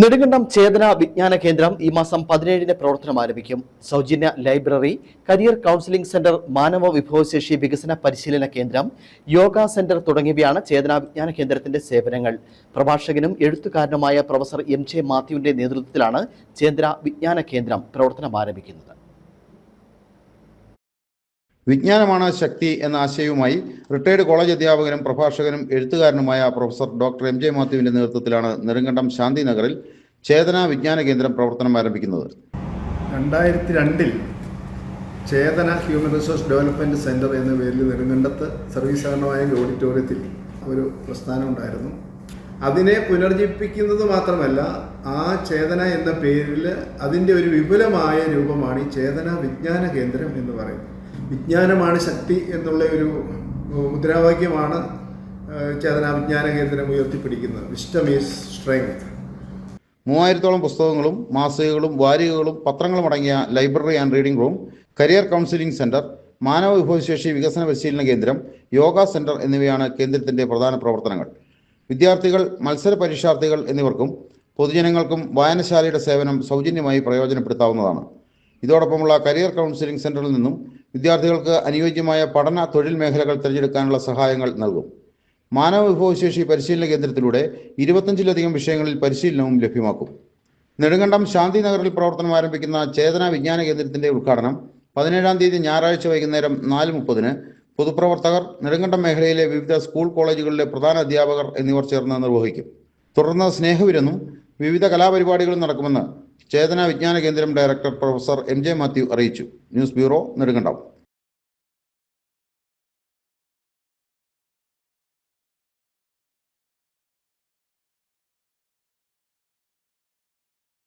നെടുങ്കണ്ടം ചേതന വിജ്ഞാന കേന്ദ്രം ഈ മാസം പതിനേഴിന് പ്രവർത്തനം ആരംഭിക്കും. സൗജന്യ ലൈബ്രറി കരിയർ കൗൺസിലിംഗ് സെന്റർ മാനവ വിഭവശേഷി വികസന പരിശീലന കേന്ദ്രം യോഗ സെന്റർ തുടങ്ങിയവയാണ് ചേതന വിജ്ഞാന കേന്ദ്രത്തിന്റെ സേവനങ്ങൾ. പ്രഭാഷകനും എഴുത്തുകാരനുമായ പ്രൊഫസർ എം ജെ മാത്യുവിന്റെ നേതൃത്വത്തിലാണ് ചേതന വിജ്ഞാന കേന്ദ്രം പ്രവർത്തനം ആരംഭിക്കുന്നത്. വിജ്ഞാനമാണ് ശക്തി എന്ന ആശയവുമായി റിട്ടയർഡ് കോളേജ് അധ്യാപകനും പ്രഭാഷകനും എഴുത്തുകാരനുമായ പ്രൊഫസർ ഡോക്ടർ എം ജെ മാത്യുവിന്റെ നേതൃത്വത്തിലാണ് നെടുങ്കണ്ടം ശാന്തി നഗറിൽ ചേതന വിജ്ഞാന കേന്ദ്രം പ്രവർത്തനം ആരംഭിക്കുന്നത്. രണ്ടായിരത്തി രണ്ടിൽ Chetana human resource development centre എന്ന പേരിൽ നെടുങ്കണ്ടത്ത് സർവീസ് ഓഡിറ്റോറിയത്തിൽ ഒരു പ്രസ്ഥാനം ഉണ്ടായിരുന്നു. അതിനെ പുനർജീവിപ്പിക്കുന്നത് മാത്രമല്ല ആ ചേതന എന്ന പേരിൽ അതിന്റെ ഒരു വിപുലമായ രൂപമാണ് ഈ ചേതന വിജ്ഞാന കേന്ദ്രം എന്ന് പറയുന്നത്. വിജ്ഞാനമാണ് ശക്തി എന്നുള്ള ഒരു മുദ്രാവാക്യമാണ് ചേതന വിജ്ഞാന കേന്ദ്രം ഉയർത്തിപ്പിടിക്കുന്നത്. വിസ്റ്റം ഈസ് സ്ട്രെങ്ത് മൂവായിരത്തോളം പുസ്തകങ്ങളും മാസികകളും വാരികകളും പത്രങ്ങളും അടങ്ങിയ library and reading room career counselling centre മാനവ വിഭവശേഷി വികസന പരിശീലന കേന്ദ്രം യോഗ സെന്റർ എന്നിവയാണ് കേന്ദ്രത്തിന്റെ പ്രധാന പ്രവർത്തനങ്ങൾ. വിദ്യാർത്ഥികൾ മത്സര പരീക്ഷാർത്ഥികൾ എന്നിവർക്കും പൊതുജനങ്ങൾക്കും വായനശാലയുടെ സേവനം സൗജന്യമായി പ്രയോജനപ്പെടുത്താവുന്നതാണ്. ഇതോടൊപ്പമുള്ള കരിയർ കൗൺസിലിംഗ് സെന്ററിൽ നിന്നും വിദ്യാർത്ഥികൾക്ക് അനുയോജ്യമായ പഠന തൊഴിൽ മേഖലകൾ തിരഞ്ഞെടുക്കാനുള്ള സഹായങ്ങൾ നൽകും. മാനവ വിഭവശേഷി പരിശീലന കേന്ദ്രത്തിലൂടെ ഇരുപത്തഞ്ചിലധികം വിഷയങ്ങളിൽ പരിശീലനവും ലഭ്യമാക്കും. നെടുങ്കണ്ടം ശാന്തി നഗറിൽ പ്രവർത്തനം ആരംഭിക്കുന്ന ചേതന വിജ്ഞാന കേന്ദ്രത്തിന്റെ ഉദ്ഘാടനം പതിനേഴാം തീയതി ഞായറാഴ്ച വൈകുന്നേരം നാല് മുപ്പതിന് പൊതുപ്രവർത്തകർ നെടുങ്കണ്ടം മേഖലയിലെ വിവിധ സ്കൂൾ കോളേജുകളിലെ പ്രധാന അധ്യാപകർ എന്നിവർ ചേർന്ന് നിർവഹിക്കും. തുടർന്ന് സ്നേഹവിരുന്നും വിവിധ കലാപരിപാടികളും നടക്കുമെന്ന് ചേതന വിജ്ഞാന കേന്ദ്രം director professor M J Mathew അറിയിച്ചു. News bureau Nedumkandam.